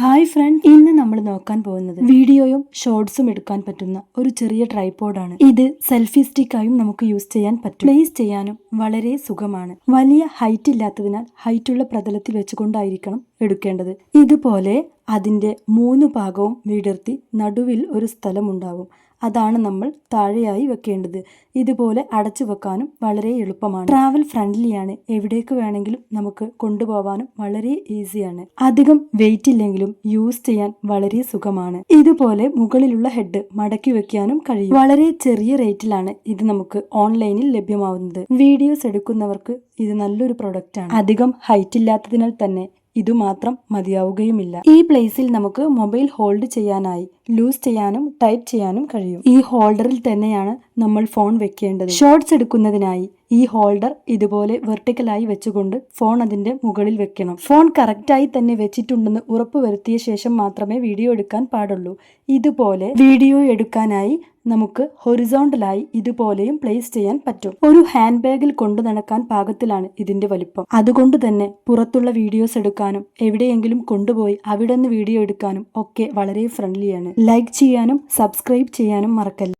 Hi front. ഇന്ന് നമ്മൾ നോക്കാൻ പോകുന്നത് വീഡിയോയും ഷോർട്സും എടുക്കാൻ പറ്റുന്ന ഒരു ചെറിയ ട്രൈപോഡാണ്. ഇത് സെൽഫി സ്റ്റിക്കായും നമുക്ക് യൂസ് ചെയ്യാൻ പറ്റും. പ്ലേസ് ചെയ്യാനും വളരെ സുഖമാണ്. വലിയ ഹൈറ്റ് ഇല്ലാത്തതിനാൽ ഹൈറ്റുള്ള പ്രതലത്തിൽ വെച്ചുകൊണ്ടായിരിക്കണം എടുക്കേണ്ടത്. ഇതുപോലെ അതിന്റെ മൂന്ന് ഭാഗവും വിടർത്തി നടുവിൽ ഒരു സ്ഥലമുണ്ടാവും അതാണ് നമ്മൾ താഴെയായി വെക്കേണ്ടത്. ഇതുപോലെ അടച്ചു വെക്കാനും വളരെ എളുപ്പമാണ്. ട്രാവൽ ഫ്രണ്ട്ലിയാണ് എവിടേക്ക് വേണമെങ്കിലും നമുക്ക് കൊണ്ടുപോകാനും വളരെ ഈസിയാണ് അധികം വെയിറ്റ് ഇല്ലെങ്കിലും യൂസ് ചെയ്യാൻ വളരെ സുഖമാണ്. ഇതുപോലെ മുകളിലുള്ള ഹെഡ് മടക്കി വെക്കാനും കഴിയും. വളരെ ചെറിയ റേറ്റിലാണ് ഇത് നമുക്ക് ഓൺലൈനിൽ ലഭ്യമാവുന്നത്. വീഡിയോസ് എടുക്കുന്നവർക്ക് ഇത് നല്ലൊരു പ്രൊഡക്റ്റ് ആണ്. അധികം ഹൈറ്റ് ഇല്ലാത്തതിനാൽ തന്നെ ഇതുമാത്രം മതിയാവുകയുമില്ല. ഈ പ്ലേസിൽ നമുക്ക് മൊബൈൽ ഹോൾഡ് ചെയ്യാനായി ലൂസ് ചെയ്യാനും ടൈറ്റ് ചെയ്യാനും കഴിയും. ഈ ഹോൾഡറിൽ തന്നെയാണ് നമ്മൾ ഫോൺ വെക്കേണ്ടത്. ഷോർട്സ് എടുക്കുന്നതിനായി ഈ ഹോൾഡർ ഇതുപോലെ വെർട്ടിക്കലായി വെച്ചുകൊണ്ട് ഫോൺ അതിന്റെ മുകളിൽ വെക്കണം. ഫോൺ കറക്റ്റായി തന്നെ വെച്ചിട്ടുണ്ടെന്ന് ഉറപ്പ് വരുത്തിയ ശേഷം മാത്രമേ വീഡിയോ എടുക്കാൻ പാടുള്ളൂ. ഇതുപോലെ വീഡിയോ എടുക്കാനായി നമുക്ക് ഹൊറിസോണ്ടലായി ഇതുപോലെയും പ്ലേസ് ചെയ്യാൻ പറ്റും. ഒരു ഹാൻഡ് ബാഗിൽ കൊണ്ടു നടക്കാൻ പാകത്തിലാണ് ഇതിന്റെ വലിപ്പം. അതുകൊണ്ട് തന്നെ പുറത്തുള്ള വീഡിയോസ് എടുക്കാനും എവിടെയെങ്കിലും കൊണ്ടുപോയി അവിടെ നിന്ന് വീഡിയോ എടുക്കാനും ഒക്കെ വളരെ ഫ്രണ്ട്ലിയാണ് ലൈക്ക് ചെയ്യാനും സബ്സ്ക്രൈബ് ചെയ്യാനും മറക്കല്ല.